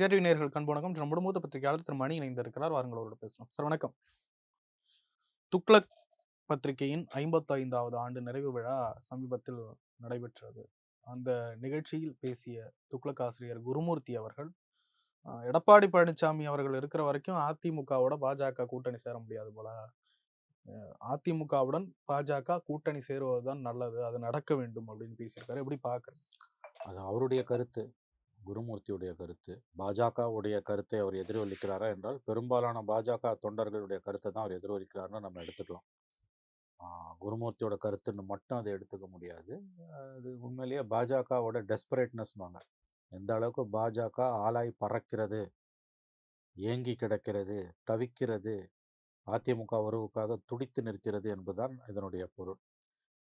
விஜய் நேர்கள் கண் வணக்கம் நம்முடைய மூத்த பத்திரிகையாளர் திரு மணி இணைந்திருக்கிறார். வாருங்கள் அவரோட பேசணும் சார் வணக்கம். துக்ளக் பத்திரிகையின் ஐம்பத்தைந்தாவது ஆண்டு நிறைவு விழா சமீபத்தில் நடைபெற்றது. அந்த நிகழ்ச்சியில் பேசிய துக்ளக் ஆசிரியர் குருமூர்த்தி அவர்கள் எடப்பாடி பழனிசாமி அவர்கள் இருக்கிற வரைக்கும் அதிமுகவோட பாஜக கூட்டணி சேர முடியாது போல. அதிமுகவுடன் பாஜக கூட்டணி சேருவதுதான் நல்லது. அது நடக்க வேண்டும் அப்படின்னு பேசியிருக்காரு. எப்படி பாக்குறேன் அது அவருடைய கருத்து. குருமூர்த்தியுடைய கருத்து பாஜகவுடைய கருத்தை அவர் எதிரொலிக்கிறாரா என்றால் பெரும்பாலான பாஜக தொண்டர்களுடைய கருத்தை தான் அவர் எதிரொலிக்கிறார்னு நம்ம எடுத்துக்கலாம். குருமூர்த்தியோட கருத்துன்னு மட்டும் அதை எடுத்துக்க முடியாது. அது உண்மையிலேயே பாஜகவோட டெஸ்பரேட்னஸ்வாங்க எந்த அளவுக்கு பாஜக ஆளாய் பறக்கிறது ஏங்கி கிடக்கிறது தவிக்கிறது அதிமுக உறவுக்காக துடித்து நிற்கிறது என்பதுதான் இதனுடைய பொருள்.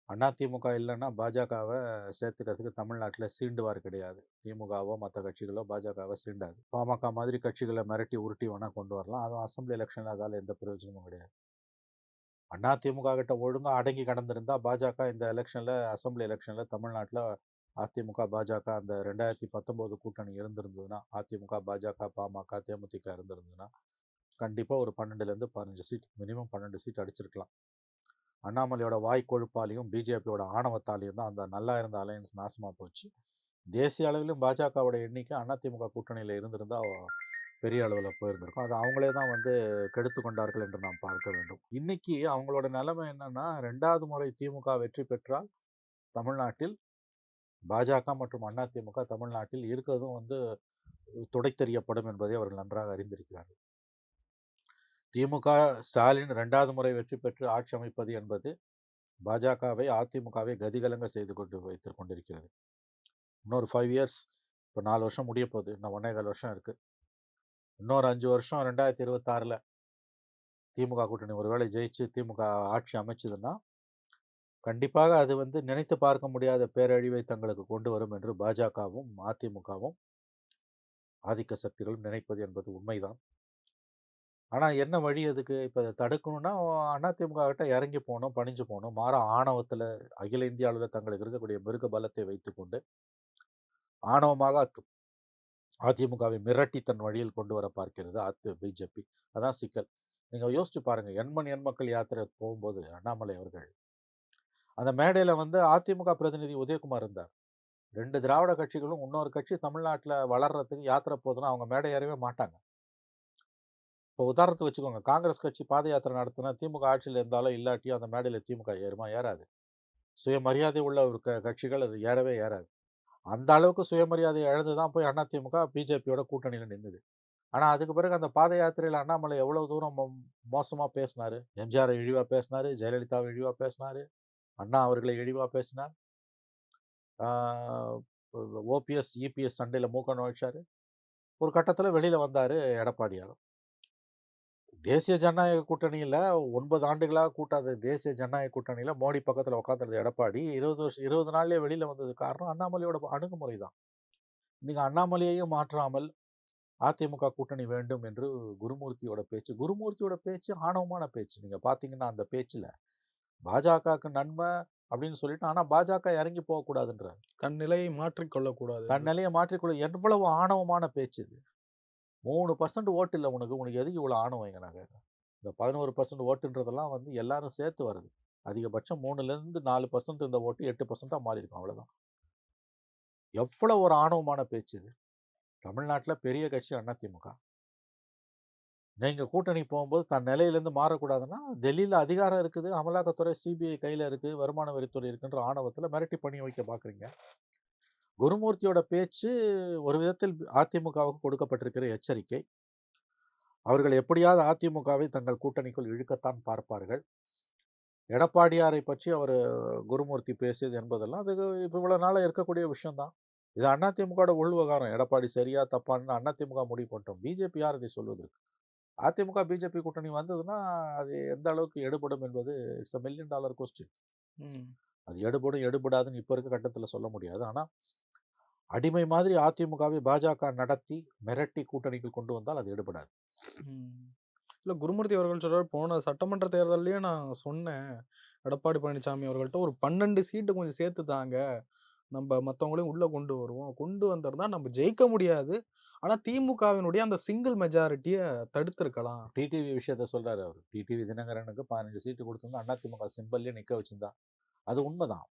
அதிமுக இல்லைன்னா பாஜகவை சேர்த்துக்கிறதுக்கு தமிழ்நாட்டில் சீண்டுவார் கிடையாது. திமுகவோ மற்ற கட்சிகளோ பாஜகவை சீண்டாது. பாமக மாதிரி கட்சிகளை மிரட்டி உருட்டி வேணால் கொண்டு வரலாம். அதுவும் அசம்பிளி எலெக்ஷனில் அதால் எந்த பிரயோஜனமும் கிடையாது. அதிமுக கிட்ட ஒழுங்காக அடங்கி கடந்திருந்தா பாஜக இந்த எலெக்ஷனில் அசம்பிளி எலெக்ஷனில் தமிழ்நாட்டில் அதிமுக பாஜக அந்த ரெண்டாயிரத்தி பத்தொம்போது கூட்டணி இருந்திருந்ததுன்னா அதிமுக பாஜக பாமக தேமுதிக இருந்திருந்ததுன்னா கண்டிப்பாக ஒரு பன்னெண்டுலேருந்து பதினஞ்சு சீட் மினிமம் பன்னெண்டு சீட் அடிச்சிருக்கலாம். அண்ணாமலையோட வாய் கொழுப்பாலையும் பிஜேபியோட ஆணவத்தாலையும் தான் அந்த நல்லா இருந்த அலையன்ஸ் நாசமாக போச்சு. தேசிய அளவிலும் பாஜகவோட எண்ணிக்கை அதிமுக கூட்டணியில் இருந்திருந்தால் பெரிய அளவில் போயிருந்திருக்கும். அது அவங்களே தான் வந்து கெடுத்து கொண்டார்கள் என்று நாம் பார்க்க வேண்டும். இன்னைக்கு அவங்களோட நிலைமை என்னன்னா ரெண்டாவது முறை திமுக வெற்றி பெற்றால் தமிழ்நாட்டில் பாஜக மற்றும் அதிமுக தமிழ்நாட்டில் இருக்கிறதும் வந்து துடைத்தெறியப்படும் என்பதை அவர்கள் நன்றாக அறிந்திருக்கிறார்கள். திமுக ஸ்டாலின் ரெண்டாவது முறை வெற்றி பெற்று ஆட்சி அமைப்பது என்பது பாஜகவை அதிமுகவை கதிகலங்க செய்து கொண்டு வைத்து கொண்டிருக்கிறது. இன்னொரு ஃபைவ் இயர்ஸ் இப்போ நாலு வருஷம் முடிய போகுது. இன்னும் ஒன்றே கால் வருஷம் இருக்குது இன்னொரு அஞ்சு வருஷம் ரெண்டாயிரத்தி இருபத்தாறில் திமுக கூட்டணி ஒருவேளை ஜெயிச்சு திமுக ஆட்சி அமைச்சதுன்னா கண்டிப்பாக அது வந்து நினைத்து பார்க்க முடியாத பேரழிவை தங்களுக்கு கொண்டு வரும் என்று பாஜகவும் அதிமுகவும் ஆதிக்க சக்திகளும் நினைப்பது என்பது உண்மைதான். ஆனால் என்ன வழி அதுக்கு? இப்போ அதை தடுக்கணும்னா அதிமுக கிட்ட இறங்கி போகணும் பணிஞ்சு போகணும். மாற ஆணவத்தில் அகில இந்திய அளவில் தங்களுக்கு இருக்கக்கூடிய மிருக பலத்தை வைத்துக்கொண்டு ஆணவமாக அத்து- அதிமுகவை மிரட்டி தன் வழியில் கொண்டு வர பார்க்கிறது அத்து பிஜேபி. அதான் சிக்கல். நீங்கள் யோசிச்சு பாருங்கள் எண்மண் எண்மக்கள் யாத்திரை போகும்போது அண்ணாமலை அவர்கள் அந்த மேடையில் வந்து அதிமுக பிரதிநிதி உதயகுமார் இருந்தார். ரெண்டு திராவிட கட்சிகளும் இன்னொரு கட்சி தமிழ்நாட்டில் வளர்றதுக்கு யாத்திரை போகுதுன்னா அவங்க மேடை ஏறவே மாட்டாங்க. இப்போ உதாரணத்துக்கு வச்சுக்கோங்க. காங்கிரஸ் கட்சி பாத யாத்திரை நடத்தினா திமுக ஆட்சியில் இருந்தாலும் இல்லாட்டியும் அந்த மேடையில் திமுக ஏறுமா? ஏறாது. சுயமரியாதை உள்ள ஒரு க கட்சிகள் அது ஏறவே ஏறாது. அந்த அளவுக்கு சுயமரியாதை இழந்து தான் போய் அண்ணா திமுக பிஜேபியோட கூட்டணியில் நின்றுது ஆனால் அதுக்கு பிறகு அந்த பாத யாத்திரையில் அண்ணாமலை எவ்வளோ தூரம் மோசமாக பேசினார்? எம்ஜிஆர் இழிவாக பேசினார்? ஜெயலலிதாவை இழிவாக பேசினார்? அண்ணா அவர்களை இழிவாக பேசினார்? ஓபிஎஸ் இபிஎஸ் சண்டையில் மூக்க நுழைச்சார்? ஒரு கட்டத்தில் வெளியில் வந்தார் எடப்பாடியாரும் தேசிய ஜனநாயக கூட்டணியில் ஒன்பது ஆண்டுகளாக கூட்டாத தேசிய ஜனநாயக கூட்டணியில் மோடி பக்கத்தில் உட்காந்துருந்த எடப்பாடி இருபது வருஷம் இருபது நாள்லேயே வெளியில் வந்தது காரணம் அண்ணாமலையோட அணுகுமுறை தான். இன்னைக்கு அண்ணாமலையையும் மாற்றாமல் அதிமுக கூட்டணி வேண்டும் என்று குருமூர்த்தியோட பேச்சு குருமூர்த்தியோட பேச்சு ஆணவமான பேச்சு. நீங்கள் பார்த்தீங்கன்னா அந்த பேச்சில் பாஜகவுக்கு நன்மை அப்படின்னு சொல்லிட்டு ஆனால் பாஜக இறங்கி போகக்கூடாதுன்றார். தன் நிலையை மாற்றிக்கொள்ளக்கூடாது. தன் நிலையை மாற்றிக்கொள்ள எவ்வளவு ஆணவமான பேச்சு இது. மூணு பர்சன்ட் ஓட்டு இல்லை உனக்கு. உனக்கு எதுக்கு இவ்வளோ ஆணவம் எங்க நாங்கள் இந்த பதினோரு பர்சன்ட் ஓட்டுன்றதெல்லாம் வந்து எல்லாரும் சேர்த்து வருது. அதிகபட்சம் மூணுலேருந்து நாலு பர்சன்ட் இந்த ஓட்டு எட்டு பர்சன்ட்டாக மாறி இருக்கும் அவ்வளோதான் எவ்வளோ ஒரு ஆணவமான பேச்சு இது. தமிழ்நாட்டில் பெரிய கட்சி அதிமுக நீங்கள் கூட்டணி போகும்போது தன் நிலையிலேருந்து மாறக்கூடாதுன்னா டெல்லியில் அதிகாரம் இருக்குது அமலாக்கத்துறை சிபிஐ கையில் இருக்குது வருமான வரித்துறை இருக்குன்ற ஆணவத்தில் மிரட்டி பண்ணி வைக்க பார்க்குறீங்க குருமூர்த்தியோட பேச்சு ஒரு விதத்தில் அதிமுகவுக்கு கொடுக்கப்பட்டிருக்கிற எச்சரிக்கை. அவர்கள் எப்படியாவது அதிமுகவை தங்கள் கூட்டணிக்குள் இழுக்கத்தான் பார்ப்பார்கள். எடப்பாடியாரை பற்றி அவர் குருமூர்த்தி பேசியது என்பதெல்லாம் அது இப்போ இவ்வளோ நாளாக இருக்கக்கூடிய விஷயம்தான். இது அதிமுகவோட உள்விவகாரம் எடப்பாடி சரியா தப்பான்னு அதிமுக முடிவு பண்ணிட்டோம். பிஜேபி யார் இதை சொல்வதற்கு? அதிமுக பிஜேபி கூட்டணி வந்ததுன்னா அது எந்த அளவுக்கு எடுபடும் என்பது it's a million dollar question அது எடுபடும் எடுபடாதுன்னு இப்போ இருக்க கட்டத்தில் சொல்ல முடியாது ஆனால் அடிமை மாதிரி அதிமுகவை பாஜக நடத்தி மிரட்டி கூட்டணிக்கு கொண்டு வந்தால் அது எடுபடாது. இல்ல குருமூர்த்தி அவர்கள் சொல்றாரு போன சட்டமன்ற தேர்தல்லயே நான் சொன்னேன் எடப்பாடி பழனிசாமி அவர்கள்ட்ட ஒரு பன்னெண்டு சீட்டு கொஞ்சம் சேர்த்து தாங்க நம்ம மற்றவங்களையும் உள்ள கொண்டு வருவோம் கொண்டு வந்திருந்தா நம்ம ஜெயிக்க முடியாது ஆனா திமுகவினுடைய அந்த சிங்கிள் மெஜாரிட்டிய தடுத்திருக்கலாம். டிடிவி விஷயத்த சொல்றாரு அவரு. டிடிவி தினகரனுக்கு 15 சீட்டு குடுத்திருந்தா அதிமுக சிம்பல்லயே நிக்க வச்சிருந்தா. அது உண்மைதான்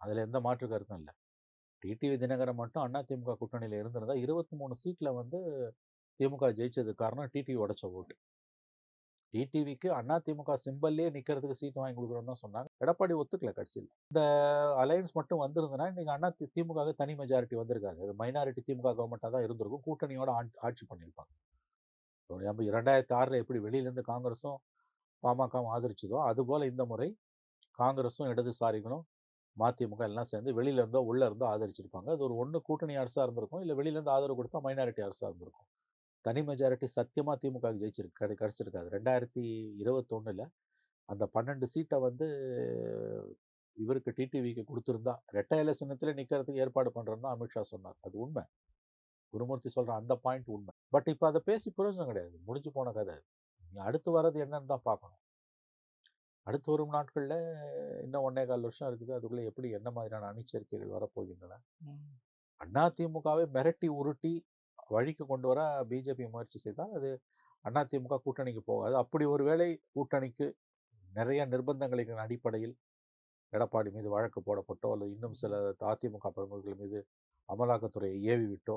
அதில் எந்த மாற்று கருத்தும் இல்லை டிடிவி தினகரன் மட்டும் அதிமுக இருந்திருந்தால் இருந்திருந்தா 23 சீட்ல வந்து திமுக ஜெயிச்சதுக்கு காரணம் டிடிவி உடைச்ச ஓட்டு. டிடிவிக்கு அதிமுக சிம்பல்லயே நிற்கிறதுக்கு சீட் வாங்கி குடுக்குறோம்னு தான் சொன்னாங்க. எடப்பாடி ஒத்துக்கல கடைசியில் இந்த அலையன்ஸ் மட்டும் வந்திருந்ததுன்னா, இன்னைக்கு அண்ணா திமுக தனி மெஜாரிட்டி வந்திருக்காங்க அது மைனாரிட்டி திமுக கவர்மெண்ட்டாக தான் இருந்திருக்கும். கூட்டணியோட ஆட்சி பண்ணியிருப்பாங்க. நம்ம 2006ல எப்படி வெளியிலேருந்து காங்கிரஸும், பாமகவும் ஆதரிச்சதோ, அதுபோல் இந்த முறை காங்கிரஸும், இடதுசாரிகளும், மதிமுக எல்லாம் சேர்ந்து வெளியில இருந்தோ, உள்ள இருந்தோ ஆதரிச்சிருப்பாங்க. அது ஒரு ஒன்று கூட்டணி அரசாக இருந்திருக்கும். இல்லை வெளியிலேருந்து ஆதரவு கொடுத்தா மைனாரிட்டி அரசாக இருந்திருக்கும். தனி மெஜாரிட்டி சத்தியமாக திமுக ஜெயிச்சிருக்கு கிடை கிடைச்சிருக்காது. 2021ல அந்த பன்னெண்டு சீட்டை வந்து இவருக்கு டிடிவிக்கு கொடுத்துருந்தா இரட்டை இலை நிற்கிறதுக்கு ஏற்பாடு பண்ணுறேன்னு அமித்ஷா சொன்னார். அது உண்மை குருமூர்த்தி சொல்கிற அந்த பாயிண்ட் உண்மை பட் இப்போ அதை பேசி பிரயோஜனம் கிடையாது. முடிஞ்சு போன கதை நீ அடுத்து வர்றது என்னன்னு தான் பார்க்கணும். அடுத்து வரும் நாட்கள்ல இன்னும் 1 1/4 வருஷம் இருக்குது. அதுக்குள்ள எப்படி என்ன மாதிரியான அணிச்சேர்க்கைகள் வரப்போகின்றன. ம். அதிமுகவை மிரட்டி உருட்டி வழிக்கு கொண்டு வர பிஜேபி முயற்சி செய்தால், அது அதிமுக கூட்டணிக்கு போகாது. அப்படி ஒரு வேளை கூட்டணிக்கு நிறைய நிர்பந்தங்களின் அடிப்படையில் எடப்பாடி மீது வழக்கு போடப்பட்டோ, அல்லது இன்னும் சில அதிமுக பிரமுகர்கள் மீது அமலாக்கத்துறையை ஏவி விட்டோ,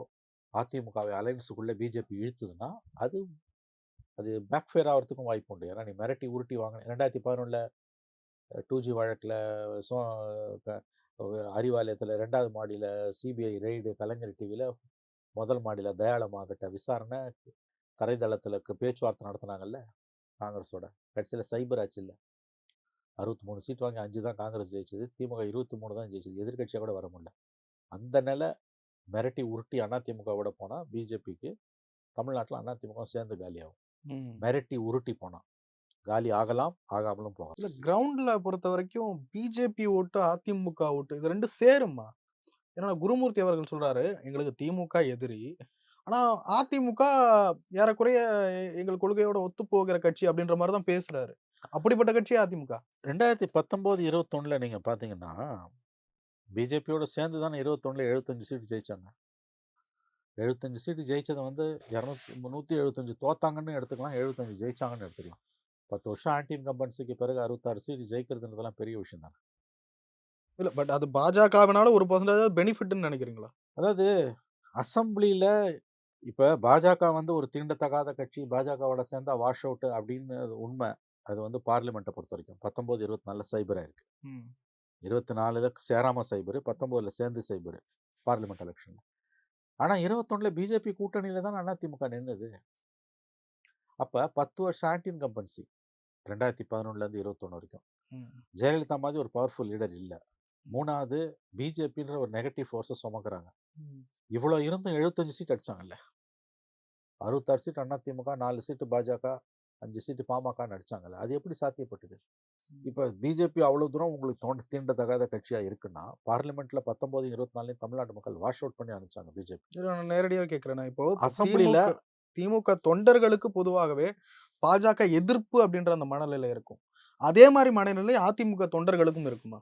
அதிமுகவை அலையன்ஸுக்குள்ள பிஜேபி இழுத்ததுன்னா, அது அது பேக் ஃபேர் ஆகிறதுக்கும் வாய்ப்பு உண்டு. ஏன்னா, நீ மிரட்டி உருட்டி வாங்குன 2011ல 2ஜி வழக்குல சோ அறிவாலயத்தில் ரெண்டாவது மாடியில் சிபிஐ ரெய்டு கலைஞர் டிவியில் முதல் மாடியில் தயாளமாகட்ட விசாரணை, தரைதளத்தில் பேச்சுவார்த்தை நடத்துனாங்கல்ல, காங்கிரஸோட. கடைசியில் சைபர் ஆட்சி இல்லை அறுபத்தி மூணு சீட் வாங்கி அஞ்சு தான் காங்கிரஸ் ஜெயிச்சது. திமுக 23 தான் ஜெயிச்சது. எதிர்கட்சியாக கூட வர முடியல. அந்த நிலை மிரட்டி உருட்டி அதிமுகவோட போனால் பிஜேபிக்கு தமிழ்நாட்டில் அதிமுக சேர்ந்து காலியாகும். மிரட்டி உருட்டி போனா. காலி ஆகலாம், ஆகாமலும் போகலாம். இல்ல கிரவுண்ட்ல பொறுத்தவரைக்கும் பிஜேபி ஓட்டு, அதிமுக ஓட்டு இது 2 சேருமா? ஏன்னா குருமூர்த்தி அவர்கள் சொல்றாரு, எங்களுக்கு திமுக எதிரி. ஆனா அதிமுக ஏறக்குறைய எங்கள் கொள்கையோட ஒத்துப்போகிற கட்சி அப்படின்ற மாரி தான் பேசுறாரு. அப்படிப்பட்ட கட்சியா அதிமுக? 2019, 21ல நீங்க பார்த்தீங்கன்னா, பிஜேபியோட சேர்ந்து தானே 21ல 75 சீட் ஜெயிச்சாங்க. 75 சீட்டு ஜெயிச்சத வந்து 200 175 தோத்தாங்கன்னு எடுத்துக்கலாம். 75 ஜெயிச்சாங்கன்னு எடுத்துக்கலாம். 10 வருஷம் ஆன்டி இன்கம்பன்சிக்கு பிறகு 66 சீட் ஜெயிக்கிறதுன்றதெல்லாம் பெரிய விஷயம் தானே. இல்ல பட் அது பாஜகவினால ஒரு பெர்சன்டேஜ் பெனிஃபிட்ன்னு நினைக்கிறீங்களா? அதாவது அசெம்பிளில இப்ப பாஜக வந்து ஒரு தீண்டத்தகாத கட்சி. பாஜகவோட சேர்ந்தா வாஷ் அவுட் அப்படின்னு உண்ம. அது வந்து பார்லிமெண்ட்ட பொறுத்தவரைக்கும். 19, 24ல சைபர் ஆயிருக்கு. ம். 24ல சேராம சைபரு, 19ல சேர்ந்து சைபரு. பார்லிமெண்ட் எலக்ஷன்ல. ஆனா 21ல பிஜேபி கூட்டணியில தானே அதிமுக நின்னது. அப்ப 10 வருஷம் ஆன்டி இன்கம்பன்சி. 2011லேருந்து 21 வரைக்கும். ம். ஜெயலலிதா மாதிரி ஒரு பவர்ஃபுல் லீடர் இல்ல. 3வது பிஜேபின்ற ஒரு நெகட்டிவ் ஃபோர்ஸ சுமக்குறாங்க. இவ்வளோ இருந்தும் 75 சீட் அடிச்சாங்கல்ல. 66 சீட் அதிமுக, 4 சீட்டு பாஜக, 5 சீட்டு பாமகன்னு அடிச்சாங்கல்ல. அது எப்படி சாத்தியப்பட்டது? இப்ப பிஜேபி அவ்வளவு தூரம் உங்களுக்கு தோண்ட தீண்டத்தகாத கட்சியா இருக்குன்னா, பார்லிமெண்ட்ல 19, 24லையும் தமிழ்நாட்டு மக்கள் வாஷ் அவுட் பண்ணி அனுப்பிச்சாங்க பிஜேபி. நான் நேரடியா கேட்கிறேன். இப்போ அசெம்பிளில திமுக தொண்டர்களுக்கு பொதுவாகவே பாஜக எதிர்ப்பு அப்படின்ற அந்த மனநிலை இருக்கும். அதே மாரி மனநிலை அதிமுக தொண்டர்களுக்கும் இருக்குமா?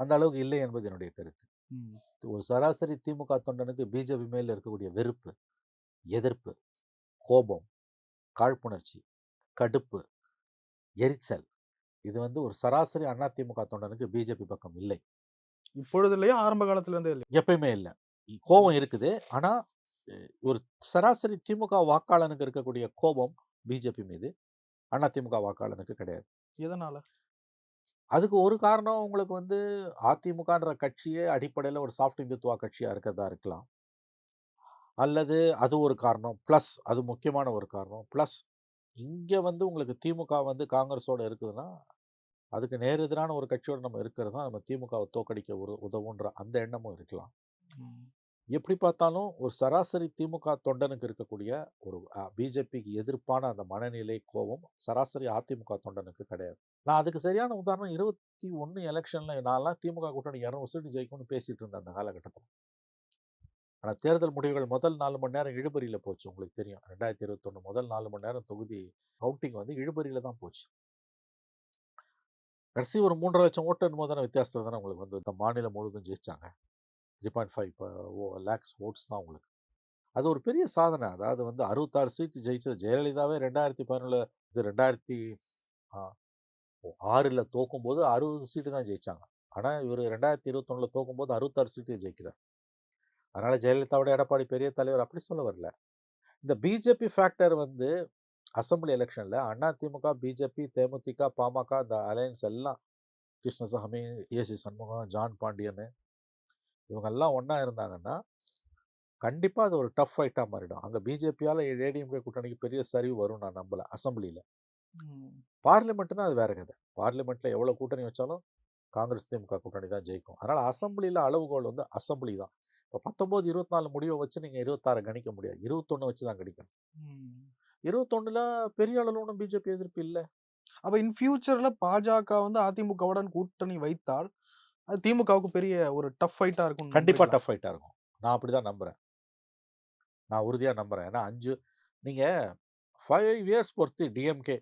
அந்த அளவுக்கு இல்லை என்பது என்னுடைய கருத்து. ஒரு சராசரி திமுக தொண்டனுக்கு பிஜேபி மேல இருக்கக்கூடிய வெறுப்பு, எதிர்ப்பு, கோபம், காழ்ப்புணர்ச்சி, கடுப்பு, எரிச்சல் இது வந்து ஒரு சராசரி அதிமுக தொண்டனுக்கு பிஜேபி பக்கம் இல்லை. இப்பொழுது இல்லையா? ஆரம்ப காலத்துல இருந்தே இல்லையா? எப்பயுமே இல்ல. இ கோவம் இருக்குது. ஆனா, ஒரு சராசரி திமுக வாக்காளனுக்கு இருக்கக்கூடிய கோபம் பிஜேபி மீது, அதிமுக வாக்காளனுக்கு கிடையாது. எதனால? அதுக்கு ஒரு காரணம் உங்களுக்கு வந்து அதிமுகன்ற கட்சியே அடிப்படையில ஒரு சாஃப்ட் இந்துத்துவா கட்சியா இருக்கிறதா இருக்கலாம். அல்லது அது ஒரு காரணம். பிளஸ் அது முக்கியமான ஒரு காரணம். பிளஸ் இங்க வந்து உங்களுக்கு திமுக வந்து காங்கிரஸோட இருக்குதுன்னா, அதுக்கு நேர் எதிரான ஒரு கட்சியோட நம்ம இருக்கிறது தான் நம்ம திமுகவ தோற்கடிக்க ஒரு உதவுன்ற அந்த எண்ணமும் இருக்கலாம். எப்படி பார்த்தாலும் ஒரு சராசரி திமுக தொண்டனுக்கு இருக்கக்கூடிய ஒரு பிஜேபிக்கு எதிர்ப்பான அந்த மனநிலை, கோபம் சராசரி அதிமுக தொண்டனுக்கு கிடையாது. நான் அதுக்கு சரியான உதாரணம் 21 எலக்ஷன்ல நான்லாம் திமுக கூட்டணி 200 சீட்டு ஜெயிக்கும்னு பேசிட்டு இருந்தேன் அந்த காலகட்டத்தில. ஆனா தேர்தல் முடிவுகள் முதல் 4 மணி நேரம் இழுபறியில போச்சு. உங்களுக்கு தெரியும். 2021 முதல் 4 மணி நேரம் தொகுதி கவுண்டிங் வந்து இழுபறியில தான் போச்சு. கடைசி ஒரு 3,00,000 ஓட்டு என்னமோ தானே வித்தியாசத்தில் தானே உங்களுக்கு வந்து இந்த மாநிலம் முழுவதும் ஜெயிச்சாங்க. 3.5 ப ஓ லேக்ஸ் ஓட்ஸ் தான் உங்களுக்கு. அது ஒரு பெரிய சாதனை. அதாவது வந்து 66 சீட்டு ஜெயிச்சது ஜெயலலிதாவே 2011 இது ரெண்டாயிரத்தி ஆறில் தோக்கும்போது 60 சீட்டு தான் ஜெயித்தாங்க ஆனால் இவர் ரெண்டாயிரத்தி இருபத்தொன்னில் தோக்கும்போது 66 சீட்டு ஜெயிக்கிறார். அதனால் ஜெயலலிதாவோட எடப்பாடி பெரிய தலைவர் அப்படி சொல்ல வரல. இந்த பிஜேபி ஃபேக்டர் வந்து அசெம்பிளி எலக்ஷன்ல அதிமுக, பிஜேபி, தேமுதிக, பாமக இந்த அலையன்ஸ் எல்லாம் கிருஷ்ணசாமி, ஏசி சண்முகம், ஜான் பாண்டியன் இவங்கெல்லாம் ஒண்ணா இருந்தாங்கன்னா, கண்டிப்பா அது ஒரு டஃப் ஃபைட்டா மாறிடும். அங்க பிஜேபியால ஏடிஎம்கே கூட்டணிக்கு பெரிய சரிவு வரும் நான் நம்பல அசெம்பிளில. ம். பார்லிமெண்ட்னா அது வேற கதை. பார்லிமெண்ட்ல எவ்வளவு கூட்டணி வச்சாலும் காங்கிரஸ், திமுக கூட்டணி தான் ஜெயிக்கும். அதனால அசெம்பிளில அளவுகோல் வந்து அசெம்பிளி தான். இப்ப 19, 24 முடிவ வச்சு நீங்க 26 கணிக்க முடியாது. 21 வச்சு தான் கணிக்கணும். 21ல பெரிய அளவுல ஒண்ணும் பிஜேபி எதிர்ப்பு இல்ல. அப்ப இன் ஃபியூச்சர்ல பாஜக வந்து அதிமுகவுடன் கூட்டணி வைத்தால், அது திமுகவுக்கு பெரிய ஒரு டஃப் ஃபைட்டா இருக்கும்னு கண்டிப்பா? டஃப் ஃபைட்டா இருக்கும். நான் அப்படிதான் நம்புறேன். நான் உறுதியா நம்புறேன். ஏன்னா 5 நீங்க 5 இயர்ஸ் பொறுத்து டிஎம்கே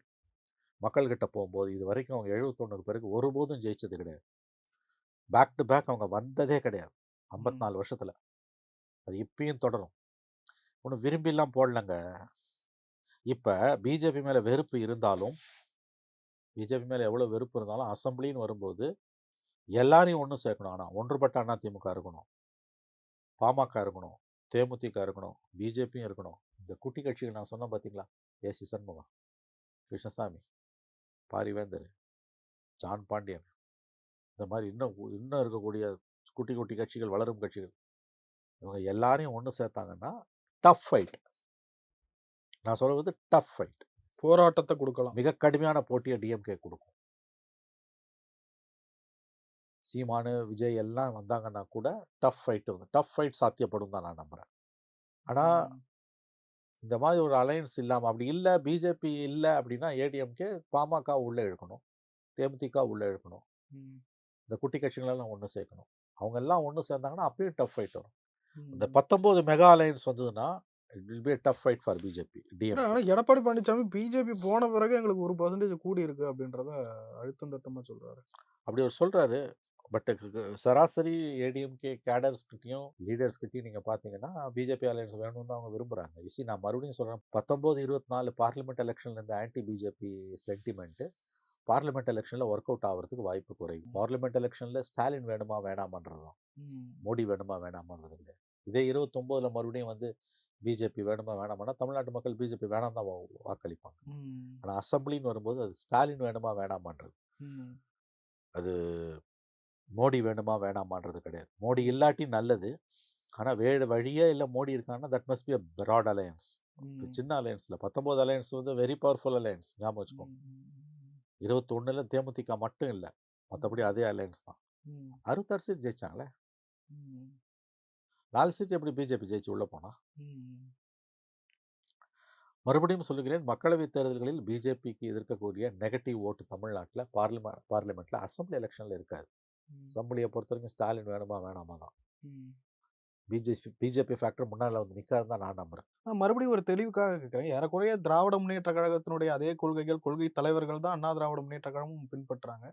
மக்கள்கிட்ட போம்போது, இதுவரைக்கும் அவங்க 71க்கு பிறகு ஒருபோதும் ஜெயிச்சது கிடையாது. பேக் டு பேக் அவங்க வந்ததே கிடையாது. ம். 54 வருஷத்துல. அது இப்பயும் தொடரும். ஒண்ணும் விரும்பிலாம் போடலங்க. இப்போ பிஜேபி மேலே வெறுப்பு இருந்தாலும் பிஜேபி மேலே எவ்வளோ வெறுப்பு இருந்தாலும் அசம்பிளின்னு வரும்போது, எல்லாரையும் ஒன்று சேர்க்கணும் ஆனால் ஒன்றுபட்ட அண்ணா திமுக இருக்கணும். பாமக இருக்கணும். தேமுதிக இருக்கணும். பிஜேபியும் இருக்கணும். இந்த குட்டி கட்சிகள் நான் சொன்னேன் பார்த்தீங்களா? ஏசி சண்முகம், கிருஷ்ணசாமி, பாரிவேந்தர், ஜான் பாண்டியன் இந்த மாதிரி இன்னும் இன்னும் இருக்கக்கூடிய குட்டி குட்டி கட்சிகள், வளரும் கட்சிகள். இவங்க எல்லாரையும் ஒன்று சேர்த்தாங்கன்னா, டஃப் ஃபைட். நான் சொல்வது டஃப் ஃபைட். போராட்டத்த குடுக்கலாம். மிக கடுமையான போட்டிய டிஎம்கே குடுக்கும். சீமானு, விஜய் எல்லாம் வந்தாங்கன்னா கூட டஃப் ஃபைட் டஃப் ஃபைட் சாத்தியப்படும் தான் நான் நம்புறேன். ஆனா ம். இந்த மாதிரி ஒரு அலையன்ஸ் இல்லாம அப்படி இல்ல பிஜேபி இல்ல அப்படின்னா ஏடிஎம்கே பாமக உள்ள இழுக்கணும். தேமுதிக உள்ள இழுக்கணும். இந்த குட்டி கட்சிகளெல்லாம் ஒண்ணு சேர்க்கணும். அவங்க எல்லாம் ஒண்ணு சேர்ந்தாங்கன்னா அப்பயும் டஃப் ஃபைட் வரும். இந்த. 19 மெகா அலையன்ஸ் வந்ததுன்னா, it will be tough fight for BJP, இல்ல, டிஎம்கே. ஆனா எடப்பாடி பழனிசாமி பிஜேபி போன பிறகு எங்களுக்கு 1% கூடி இருக்கு அப்படின்றத அழுத்தம் திருத்தமா சொல்றாரு. அப்படி அவர் சொல்றாரு. பட் சராசரி ஏடிஎம்கே கேடர்ஸ் கிட்டயும், லீடர்ஸ் கிட்டயும் நீங்க பார்த்தீங்கன்னா, பிஜேபி அலையன்ஸ் வேணும்னு தான் அவங்க விரும்புறாங்க. யூ சி நான் மறுபடியும் சொல்றேன். 19, 24 பார்லிமென்ட் எலக்ஷன்ல இருந்த ஆன்டி பிஜேபி சென்டிமென்ட் பார்லிமென்ட் எலக்ஷன்ல ஒர்க் அவுட் ஆவறதுக்கு வாய்ப்பு குறைவு. ம். பார்லிமென்ட் எலக்ஷன்ல ஸ்டாலின் வேணுமா வேணாமான்றது தான். ம். மோடி வேணுமா வேணாமான்றது கிடையாது. இதே 29ல மறுபடியும் வந்து பிஜேபி வேணுமா வேணாமான்னா, தமிழ்நாட்டு மக்கள் பிஜேபி வேணாம் தான் வாக்களிப்பாங்க. ம். ஆனா அசெம்பிளின்னு வரும்போது அது ஸ்டாலின் வேணுமா வேணாமான்றது. அது மோடி வேணுமா வேணாமான்றது கிடையாது. மோடி இல்லாட்டி நல்லது. ஆனா வேறு வழியே இல்ல மோடி இருக்கான்னா, that must be a broad alliance. சின்ன அலையன்ஸ்ல 19 அலையன்ஸ் வந்து வெரி பவர்ஃபுல் அலையன்ஸ் ஞாபகம் வச்சுக்கோங்க. 21ல தேமுதிக மட்டும் இல்ல. மத்தபடி அதே அலையன்ஸ் தான். 66 சீட் ஜெயிச்சாங்களே. 4 சீட் எப்படி பிஜேபி ஜெயிச்சு உள்ள போனா? மறுபடியும் சொல்லுகிறேன். மக்களவைத் தேர்தல்களில் பிஜேபிக்கு எதிர்க்கக்கூடிய நெகட்டிவ் ஓட்டு தமிழ்நாட்டுல பார்லிமெ பார்லிமென்ட்ல அசெம்பிளி எலக்ஷன்ல இருக்காது. அசெம்பிளிய பொறுத்தவரைக்கும் ஸ்டாலின் வேணுமா வேணாமா தான். பிஜேபி பிஜேபி ஃபேக்டர் முன்னால வந்து நிக்காதுன்னு தான் நான் நம்புறேன். நான் மறுபடியும் ஒரு தெளிவுக்காக கேட்கிறேன். ஏறக்குறைய திராவிட முன்னேற்றக் கழகத்தினுடைய அதே கொள்கைகள், கொள்கை தலைவர்கள் தான் அண்ணா திராவிட முன்னேற்றக் கழகமும் பின்பற்றாங்க.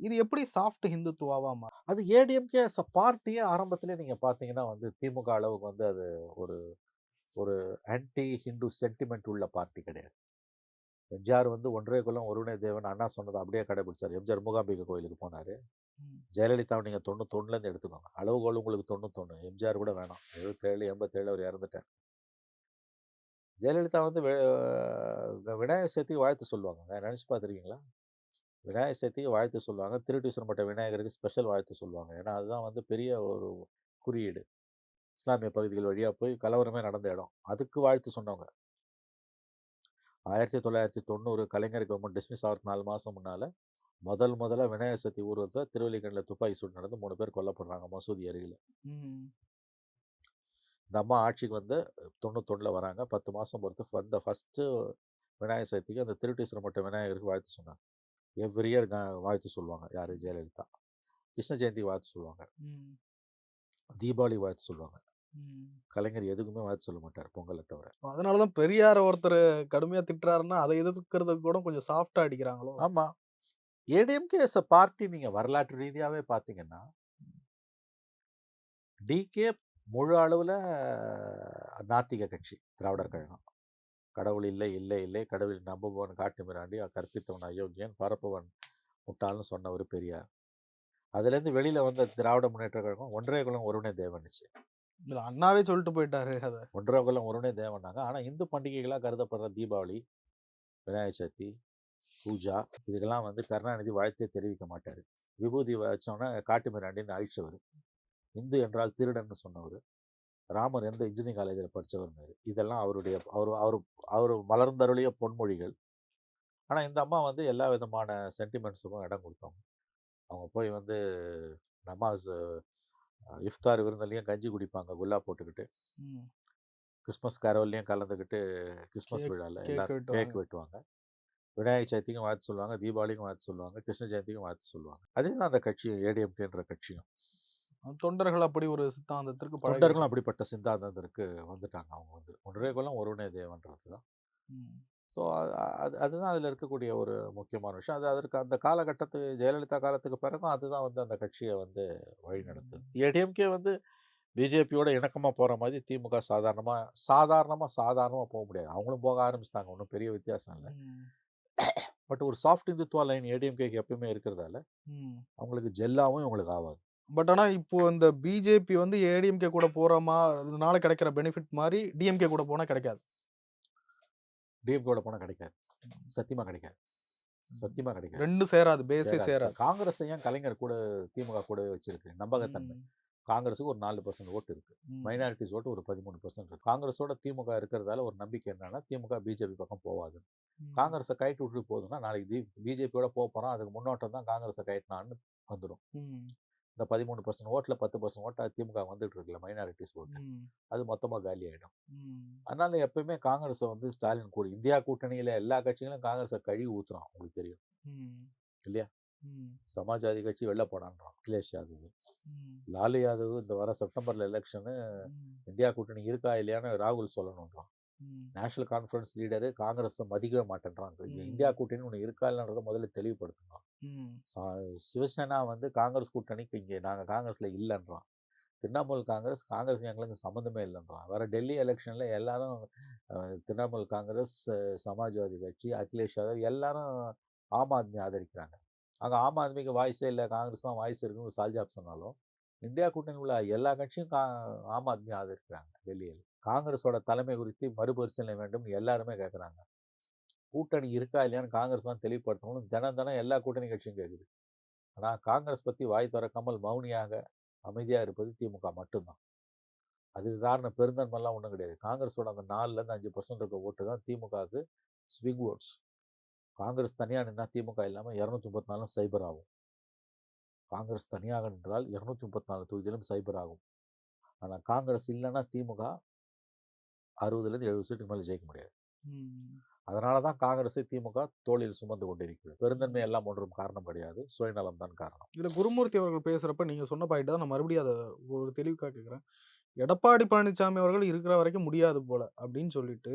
இது எப்படி சாஃப்ட் ஹிந்துத்துவாவா மா அது ஏடிஎம்கே பார்ட்டியே ஆரம்பத்திலே நீங்க பார்த்தீங்கன்னா வந்து திமுக அளவுக்கு வந்து அது ஒரு ஒரு ஆன்டி ஹிந்து சென்டிமென்ட் உள்ள பார்ட்டி கிடையாது. எம்ஜிஆர் வந்து ஒன்றே குலம் ஒருவனே தேவன் அண்ணா சொன்னத அப்படியே கடைபிடிச்சாரு. எம்ஜிஆர் மூகாம்பிகை கோயிலுக்கு போனாரு. ஜெயலலிதா நீங்கள் தொண்ணூத்தொன்னுலேருந்து எடுத்துக்கோங்க. அளவுகோல் உங்களுக்கு 91. எம்ஜிஆர் கூட வேணாம். 77, 87 அவர் இறந்துட்டார். ஜெயலலிதா வந்து விநாயகர் சதுர்த்திக்கு வாழ்த்து சொல்லுவாங்க நினச்சி பார்த்துருக்கீங்களா? விநாயகர் சதுர்த்திக்கு வாழ்த்து சொல்லுவாங்க. திருட்டீஸ்வரம்பட்ட விநாயகருக்கு ஸ்பெஷல் வாழ்த்து சொல்லுவாங்க. ஏன்னா அதுதான் வந்து பெரிய ஒரு குறியீடு. இஸ்லாமிய பகுதிகள் வழியாக போய் கலவரமே நடந்த இடம். அதுக்கு வாழ்த்து சொன்னவங்க. 1990 கலைஞர் கவர்மெண்ட் டிஸ்மிஸ் ஆகிறது நாலு மாதம் முன்னால் முதல் முதலா விநாயகர் சதுர்த்தி ஊர்வலத்துல திருவல்லிக்கேணில துப்பாக்கி சூடு நடந்து 3 பேர் கொல்லப்படுறாங்க மசூதி அருகில. இந்த அம்மா ஆட்சிக்கு வந்து 91ல வராங்க. 10 மாசம் பொறுத்து வந்த ஃபர்ஸ்ட்டு விநாயகர் சதுர்த்திக்கு அந்த திருட்டீஸ்வரம்பட்ட விநாயகருக்கு வாழ்த்து சொன்னாங்க. எவ்ரி இயர் வாழ்த்து சொல்லுவாங்க. யாரு? ஜெயலலிதா. கிருஷ்ண ஜெயந்திக்கு வாழ்த்து சொல்லுவாங்க. ம். தீபாவளிக்கு வாழ்த்து சொல்லுவாங்க. கலைஞர் எதுக்குமே வாழ்த்து சொல்ல மாட்டாரு. பொங்கல தவிர. அதனால தான் பெரியார ஒருத்தரு கடுமையா திட்டுறாருன்னா, அதை எதிர்க்கிறதுக்கு கூட கொஞ்சம் சாஃப்ட்டா அடிக்கிறாங்களோ? ஆமா. ஏடிஎம்கே அஸ் அ பார்ட்டி நீங்க வரலாற்று ரீதியாவே பார்த்தீங்கன்னா டிகே முழு அளவுல நாத்திக கட்சி திராவிடர் கழகம். கடவுள் இல்லை இல்லை இல்லை கடவுள் நம்புபவன் காட்டு மிராண்டி கற்பித்தவன் அயோக்கியன் பரப்பவன் முட்டாள்னு சொன்னவர் பெரியார். அதுலேருந்து வெளியில வந்த திராவிட முன்னேற்ற கழகம் ஒன்றே குலம் ஒருவனே தேவனுச்சு இல்ல அண்ணாவே சொல்லிட்டு போயிட்டாரு அத. ஒன்றரை குலம் ஒருவனே தேவனாங்க ஆனால் இந்து பண்டிகைகளாக கருதப்படுற தீபாவளி விநாயகர் சதுர்த்தி பூஜா இதுக்கெல்லாம் வந்து கருணாநிதி வாழ்த்தே தெரிவிக்க மாட்டார். விபூதி வச்சோன்னே காட்டு மிராண்டின்னு அழிச்சவர். இந்து என்றால் திருடன்னு சொன்னவர். ராமர் எந்த இன்ஜினியரிங் காலேஜில் படித்தவர்னாரு இதெல்லாம் அவருடைய அவர் அவர் அவர் மலர்ந்தருளிய பொன்மொழிகள். ஆனால் இந்த அம்மா வந்து எல்லா விதமான சென்டிமெண்ட்ஸுக்கும் இடம் கொடுத்தவங்க. அவங்க போய் வந்து நமாஸ் இஃப்தார் விருந்துலையும் கஞ்சி குடிப்பாங்க குல்லா போட்டுக்கிட்டு. கிறிஸ்மஸ் கேரவல்லையும் கலந்துக்கிட்டு கிறிஸ்மஸ் விழாவில் வெட்டுவாங்க. கேக் வெட்டுவாங்க. விநாயகர் சதுர்த்திக்கும் வாழ்த்து சொல்லுவாங்க தீபாவளிக்கும் வாழ்த்து சொல்லுவாங்க கிருஷ்ண ஜெயந்திக்கும் வாழ்த்து சொல்லுவாங்க. அதே தான் அந்த கட்சி ஏடிஎம்கேன்ற கட்சியும். தொண்டர்கள் அப்படி ஒரு சித்தாந்தத்திற்கு தொண்டர்களும் அப்படிப்பட்ட சிந்தாந்தத்திற்கு வந்துட்டாங்க அவங்க வந்து. ஒன்றே குலம் ஒருவனே தேவன்றது தான். ஸோ அது அதுதான் அதில் இருக்கக்கூடிய ஒரு முக்கியமான விஷயம். அது அதற்கு அந்த காலகட்டத்து ஜெயலலிதா காலத்துக்கு பிறகும் அதுதான் வந்து அந்த கட்சியை வந்து வழி நடத்துது ஏடிஎம்கே வந்து பிஜேபியோட இணக்கமாக போகிற மாதிரி திமுக சாதாரணமாக சாதாரணமாக சாதாரணமாக போக முடியாது. அவங்களும் போக ஆரம்பிச்சிட்டாங்க. ஒன்றும் பெரிய வித்தியாசம் இல்லை. பட் ஒரு சாஃப்ட் இந்துத்துவா லைன் ஏடிஎம்கேக்கு எப்பயுமே இருக்கிறதால. அவங்களுக்கு ஜெல்லாவும் இவங்களுக்கு ஆகாது பட் ஆனா இப்போ இந்த பிஜேபி வந்து ஏடிஎம்கே கூட போறமா அதனால கிடைக்கிற பெனிஃபிட் மாதிரி டிஎம்கே கூட போனா கிடைக்காது. டிஎம்கேட போனால் கிடைக்காது. சத்தியமாக கிடைக்காது. சத்தியமாக கிடைக்காது. ரெண்டும் சேராது பேஸே. சேராது. காங்கிரஸ் ஏன் கலைஞர் கூட திமுக கூட வச்சிருக்கு? நம்பகத்தன்மை. காங்கிரஸுக்கு ஒரு நாலு பர்சன்ட் ஓட்டு இருக்கு ம். மைனாரிட்டிஸ் ஓட்டு ஒரு பதிமூணு பர்சன்ட் இருக்கு காங்கிரஸோட திமுக இருக்கிறதால ஒரு நம்பிக்கை என்னன்னா திமுக பிஜேபி பக்கம் போகாது. காங்கிரஸை கைட்டு விட்டு போகுதுன்னா நாளைக்கு பிஜேபியோட போக போறோம் அதுக்கு முன்னோட்டம் தான் காங்கிரஸை கைட்டினான்னு வந்துடும். இந்த பதிமூணு பர்சன்ட் ஓட்டில் பத்து பர்சன்ட் ஓட்டா திமுக வந்துட்டு இருக்குல்ல மைனாரிட்டிஸ் ஓட்டு. அது மொத்தமாக காலி ஆகிடும். அதனால எப்பயுமே காங்கிரஸை வந்து ஸ்டாலின் கூட இந்தியா கூட்டணியில எல்லா கட்சிகளும் காங்கிரஸை கழுவி ஊத்துறான் உங்களுக்கு தெரியும். இல்லையா? சமாஜ்வாதி கட்சி வெளில போடான்றான் அகிலேஷ் யாதவ். லாலு யாதவ் இந்த வர செப்டம்பர்ல எலெக்ஷனு. இந்தியா கூட்டணி இருக்கா இல்லையான்னு ராகுல் சொல்லணுன்றான். நேஷனல் கான்ஃபரன்ஸ் லீடரு காங்கிரஸை மதிக்கவே மாட்டேன்றான். இந்தியா கூட்டணி ஒன்று இருக்கா இல்லைன்றத முதல்ல தெளிவுபடுத்தணும் சிவசேனா வந்து காங்கிரஸ் கூட்டணிக்கு இங்கே நாங்கள் காங்கிரஸில் இல்லைன்றான். திரிணாமுல் காங்கிரஸ் காங்கிரஸ் எங்களுக்கு சம்மந்தமே இல்லைன்றான். வேற டெல்லி எலெக்ஷனில் எல்லாரும் திரிணாமுல் காங்கிரஸ் சமாஜ்வாதி கட்சி அகிலேஷ் யாதவ் எல்லாரும் ஆம் ஆத்மி ஆதரிக்கிறாங்க. அங்கே ஆம் ஆத்மிக்கு வாய்ஸே இல்லை காங்கிரஸ் தான் வாய்ஸ் இருக்குன்னு சால்ஜாப் சொன்னாலும் இந்தியா கூட்டணி உள்ள எல்லா கட்சியும் கா ஆம் ஆத்மி ஆதரிக்கிறாங்க டெல்லியில். காங்கிரஸோட தலைமை குறித்து மறுபரிசீலனை வேண்டும் எல்லாருமே கேட்குறாங்க. கூட்டணி இருக்கா இல்லையான்னு காங்கிரஸ் தான் தெளிவுபடுத்தணும். தினம் தினம் எல்லா கூட்டணி கட்சியும் கேட்குது. ஆனால் காங்கிரஸ் பற்றி வாய் திறக்காமல் மௌனியாக அமைதியாக இருப்பது திமுக மட்டும்தான். அதுக்கு காரணம் பெருந்தன்மைலாம் ஒன்றும் கிடையாது. காங்கிரஸோட அந்த நாலுலேருந்து அஞ்சு பர்சன்ட் இருக்க ஓட்டு தான் திமுகவுக்கு ஸ்விங் ஓட்ஸ் காங்கிரஸ் தனியாக நின்னா திமுக இல்லாமல் இரநூத்தி முப்பத்தி நாலும் சைபர் ஆகும். காங்கிரஸ் தனியாக நின்றால் இரநூத்தி முப்பத்தி நாலு தொகுதியிலும் சைபர் ஆகும். ஆனால் காங்கிரஸ் இல்லைன்னா திமுக அறுபதுலேருந்து எழுபது சீட்டுக்கு மேலே ஜெயிக்க முடியாது. அதனால தான் காங்கிரஸை திமுக தோளில் சுமந்து கொண்டிருக்கிறது. பெருந்தன்மை எல்லாம் ஒன்றும் காரணம் கிடையாது. சுயநலம் தான் காரணம். இதுல குருமூர்த்தி அவர்கள் பேசுறப்ப நீங்க சொன்ன பாயிண்ட் தான் நான் மறுபடியும் அதை ஒரு தெளிவுக்காக கேட்கிறேன் எடப்பாடி பழனிசாமி அவர்கள் இருக்கிற வரைக்கும் முடியாது போல அப்படின்னு சொல்லிட்டு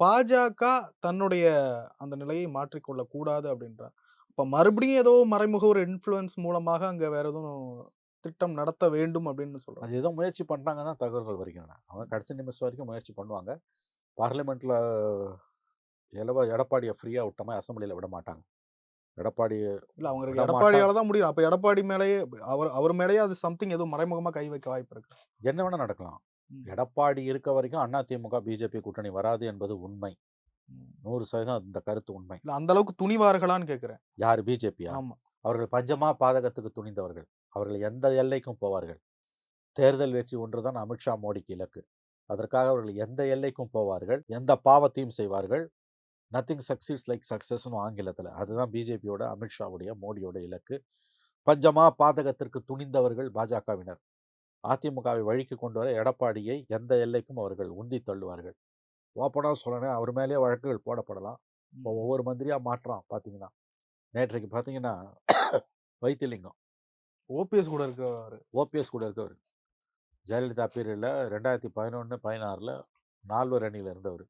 பாஜக தன்னுடைய அந்த நிலையை மாற்றிக்கொள்ள கூடாது அப்படின்றார். அப்ப மறுபடியும் ஏதோ மறைமுக ஒரு இன்ஃப்ளூயன்ஸ் மூலமாக அங்க வேற எதுவும் திட்டம் நடத்த வேண்டும் அப்படின்னு சொல்றாங்க அது ஏதோ முயற்சி பண்ணுறாங்கன்னு தான் தகவல்கள் வருகின்றன அவங்க கடைசி நிமிஷம் வரைக்கும் முயற்சி பண்ணுவாங்க. பார்லிமெண்ட்டில் எலவ எடப்பாடியை ஃப்ரீயாக விட்டோமா அசம்பிளியில் விட மாட்டாங்க. எடப்பாடி இல்ல அவங்க விட எடப்பாடியால தான் முடியும். அப்ப எடப்பாடி மேலேயே அவர் அவர் மேலேயே அது சம்திங் எதுவும் மறைமுகமா கை வைக்க வாய்ப்பு இருக்கு. என்ன வேணால் நடக்கலாம். எடப்பாடி இருக்க வரைக்கும் அண்ணா திமுக பிஜேபி கூட்டணி வராது என்பது உண்மை. நூறு சதவீதம் இந்த கருத்து உண்மை. இல்ல அந்த அளவுக்கு துணிவார்களான்னு கேக்குறேன். யார்? பிஜேபியா ஆமா. அவர்கள் பஞ்சமா பாதகத்துக்கு துணிந்தவர்கள். அவர்கள் எந்த எல்லைக்கும் போவார்கள்? தேர்தல் வெற்றி ஒன்றுதான் அமித்ஷா மோடிக்கு இலக்கு. அதற்காக அவர்கள் எந்த எல்லைக்கும் போவார்கள்? எந்த பாவத்தையும் செய்வார்கள்? நத்திங் சக்சீட்ஸ் லைக் சக்சஸ்னு ஆங்கிலத்தில். அதுதான் பிஜேபியோட அமித்ஷாவுடைய மோடியோட இலக்கு. பஞ்சமா பாதகத்திற்கு துணிந்தவர்கள் பாஜகவினர். அதிமுகவை வழிக்கு கொண்டு வர எடப்பாடியை எந்த எல்லைக்கும் அவர்கள் உந்தி தள்ளுவார்கள். ஓப்பனாக சொல்லணும் அவர் மேலேயே வழக்குகள் போடப்படலாம். இப்போ ஒவ்வொரு மந்திரியாக மாற்றான் பார்த்தீங்கன்னா நேற்றைக்கு பார்த்தீங்கன்னா வைத்திலிங்கம். ஓபிஎஸ் கூட இருக்கிறாரு ஓபிஎஸ் கூட இருக்கவர். ஜெயலலிதா பீரியடில் ரெண்டாயிரத்தி பதினொன்று பதினாறில் நால்வர் அணியில் இருந்தவர்.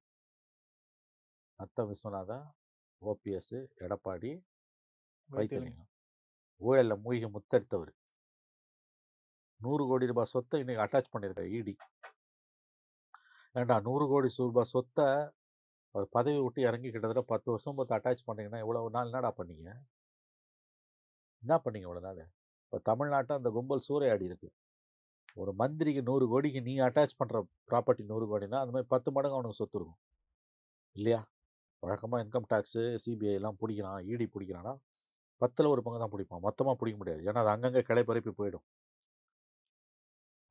நத்த விஸ்வநாதா ஓபிஎஸ் எடப்பாடி வைத்திலிங்கம். ஊழலில் மூழ்கி முத்தெடுத்தவர். நூறு கோடி ரூபாய் சொத்தை இன்றைக்கி அட்டாச் பண்ணியிருக்க இடி ஏண்டா நூறு கோடி ரூபாய் சொத்தை ஒரு பதவி விட்டு இறங்கி கிட்டத்தட்ட பத்து வருஷம் பார்த்து அட்டாச் பண்ணிங்கன்னா இவ்வளோ நாள் என்னடா பண்ணீங்க? என்ன பண்ணீங்க இவ்வளோ நாள்? இப்போ தமிழ்நாட்டை அந்த கும்பல் சூறையாடி இருக்கு. ஒரு மந்திரிக்கு நூறு கோடிக்கு நீ அட்டாச் பண்ணுற ப்ராப்பர்ட்டி நூறு கோடினா அந்த மாதிரி பத்து மடங்கு அவனுக்கு சொத்து இருக்கும். இல்லையா? வழக்கமாக இன்கம் டேக்ஸு சிபிஐ எல்லாம் பிடிக்கிறான் இடி பிடிக்கிறான்னா பத்தில் ஒரு பங்கு தான் பிடிப்பான். மொத்தமாக பிடிக்க முடியாது. ஏன்னா அது அங்கங்கே கிளை பரப்பி போயிடும்.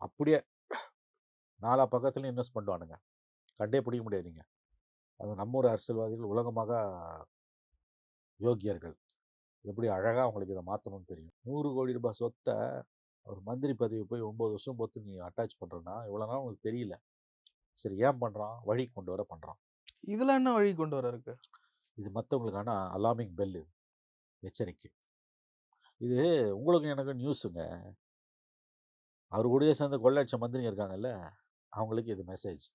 அப்படியே நாலா பக்கத்துலையும் இன்வெஸ்ட் பண்ணுவானுங்க கண்டே பிடிக்க முடியாது நீங்கள் அது நம்ம ஊர் அரசியல்வாதிகள் உலகமாக யோக்கியர்கள் எப்படி அழகாக அவங்களுக்கு இதை மாற்றணும்னு தெரியும். நூறு கோடி ரூபாய் சொத்தை ஒரு மந்திரி பதவி போய் ஒம்பது வருஷம் பொறுத்து நீ அட்டாச் பண்ணுறேன்னா இவ்வளோ நாள் உங்களுக்கு தெரியல. சரி ஏன் பண்ணுறான் வழி கொண்டு வர பண்ணுறான் இதுல என்ன வழி கொண்டு வர இருக்கு? இது மற்றவங்களுக்கான அலார்மிங் பெல் எச்சரிக்கை. இது உங்களுக்கு எனக்கு நியூஸுங்க அவர் கூடயே சேர்ந்து கொள்ளடிச்ச மந்திரிங்க இருக்காங்கல்ல அவங்களுக்கு இது மெசேஜ்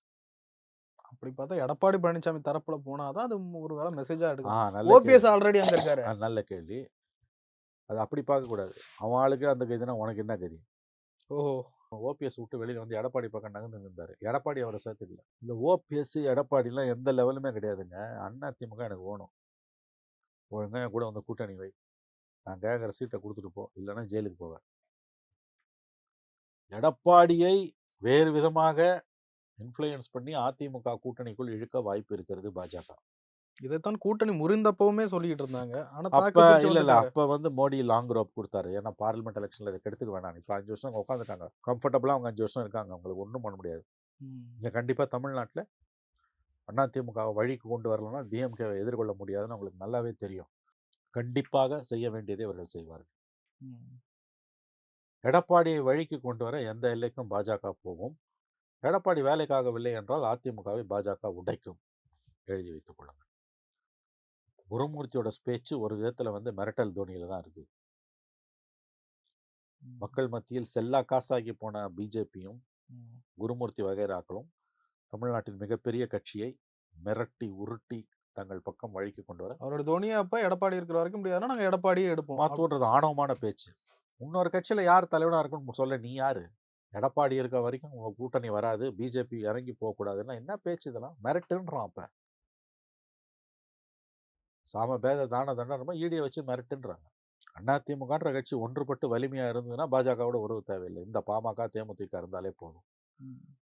அப்படி பார்த்தா எடப்பாடி பழனிசாமி தரப்புல போனாதான் அது ஒரு வேளை மெசேஜா எடுக்கும். ஓபிஎஸ் ஆல்ரெடி அங்க இருக்காரு நல்ல கேள்வி. அது அப்படி பார்க்கக்கூடாது அவன் ஆளுக்கு அந்த கதினா உனக்கு என்ன கதி? ஓஹோ. ஓபிஎஸ் விட்டு வெளியில் வந்து எடப்பாடி பக்கம் நகர்ந்து நின்றாரு. எடப்பாடி அவரை சேர்த்துக்கல இந்த ஓபிஎஸ் எடப்பாடிலாம் எந்த லெவலுமே கிடையாதுங்க. அண்ணா திமுக எனக்கு வேணும் ஒழுங்கா என் கூட வந்து கூட்டணி வை. நான் கேட்குற சீட்டை கொடுத்துட்டு போ. இல்லைன்னா ஜெயிலுக்கு போவேன். எடப்பாடியை வேறு விதமாக இன்ஃப்ளூயன்ஸ் பண்ணி அதிமுக கூட்டணிக்குள் இழுக்க வாய்ப்பு இருக்கிறது பாஜக. இதைத்தான் கூட்டணி முறிந்தப்பவுமே சொல்லிட்டு இருந்தாங்க. ஆனா அப்ப இல்ல இல்ல. அப்ப வந்து மோடி லாங் ரோப் கொடுத்தாரு. ஏன்னா பார்லிமெண்ட் எலெக்ஷன்ல இதை கெடுத்துக்க வேணாம். இப்போ அஞ்சு வருஷம் உட்காந்துட்டாங்க கம்ஃபர்டபுளா அவங்க அஞ்சு வருஷம் இருக்காங்க. அவங்களுக்கு ஒன்றும் பண்ண முடியாது. இங்க கண்டிப்பா தமிழ்நாட்டுல அதிமுக வழிக்கு கொண்டு வரலன்னா டிஎம்கே எதிர்கொள்ள முடியாதுன்னு அவங்களுக்கு நல்லாவே தெரியும். கண்டிப்பாக செய்ய வேண்டியதை அவர்கள் செய்வார்கள். எடப்பாடியை வழிக்கு கொண்டு வர எந்த எல்லைக்கும் பாஜக போகும். எடப்பாடி வேலைக்காகவில்லை என்றால் அதிமுகவை பாஜக உடைக்கும். எழுதி வைத்துக் கொள்ளுங்கள். குருமூர்த்தியோட பேச்சு ஒரு விதத்துல வந்து மிரட்டல் தோனியில தான் இருக்குது. மக்கள் மத்தியில் செல்லா காசாகி போன பிஜேபியும். குருமூர்த்தி வகைராக்களும் தமிழ்நாட்டின் மிகப்பெரிய கட்சியை மிரட்டி உருட்டி தங்கள் பக்கம் வழிக்கு கொண்டு வர அவரோட தோனியா அப்ப எடப்பாடி இருக்கிற வரைக்கும் முடியாதுன்னா நாங்க எடப்பாடியே எடுப்போம். மாத்தோன்றது ஆணவமான பேச்சு. இன்னொரு கட்சியில யார் தலைவனா இருக்குன்னு சொல்ல. நீ யாரு? எடப்பாடி இருக்க வரைக்கும் உங்க கூட்டணி வராது. பிஜேபி இறங்கி போகக்கூடாதுன்னா என்ன பேச்சு இதெல்லாம்? மிரட்டுன்றான் அப்ப. சாம பேத தான தண்டனமா ஈடியை வச்சு மிரட்டுன்றாங்க. அதிமுகன்ற கட்சி ஒன்றுபட்டு வலிமையா இருந்ததுன்னா பாஜகவோட உறவு தேவையில்லை. இந்த பாமக தேமுதிக இருந்தாலே போதும்.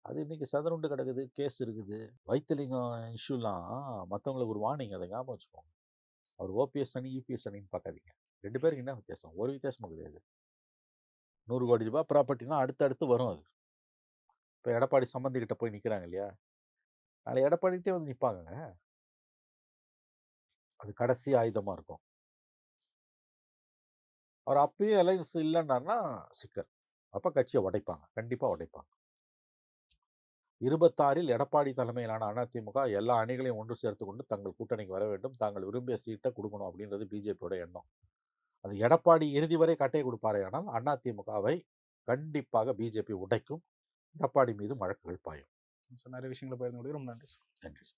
அது இன்னைக்கு சதுருண்டு கிடக்குது கேஸ் இருக்குது. வைத்திலிங்கம் இஷ்யூலாம் மற்றவங்களுக்கு ஒரு வார்னிங் அதை ஞாபகம் வச்சுக்கோங்க. அவர் ஓபிஎஸ் அணி இபிஎஸ் அணின்னு பார்க்காதீங்க. ரெண்டு பேருக்கு என்ன வித்தியாசம்? ஒரு வித்தியாசமும் கிடையாது. நூறு கோடி ரூபாய் ப்ராப்பர்ட்டினா அடுத்தடுத்து வரும் அது. இப்போ எடப்பாடி சம்பந்திக்கிட்ட போய் நிற்கிறாங்க இல்லையா? நாளை எடப்பாடிக்கிட்டே வந்து நிற்பாங்க அது கடைசி ஆயுதமாக இருக்கும். அவர் அப்பயே அலைன்ஸ் இல்லைன்னாருன்னா சிக்கல். அப்போ கட்சியை உடைப்பாங்க. கண்டிப்பாக உடைப்பாங்க. இருபத்தாறில் எடப்பாடி தலைமையிலான அதிமுக எல்லா அணிகளையும் ஒன்று சேர்த்து கொண்டு தங்கள் கூட்டணிக்கு வர வேண்டும். தாங்கள் விரும்பிய சீட்டை கொடுக்கணும் அப்படின்றது பிஜேபியோட எண்ணம். அது எடப்பாடி இறுதி வரை கட்டையை கொடுப்பாரே ஆனால் அதிமுகவை கண்டிப்பாக பிஜேபி உடைக்கும். எடப்பாடி மீது வழக்குகள் பாயும். நிறைய விஷயங்களை பகிர்ந்து முடியும் ரொம்ப நன்றி நன்றி சார்.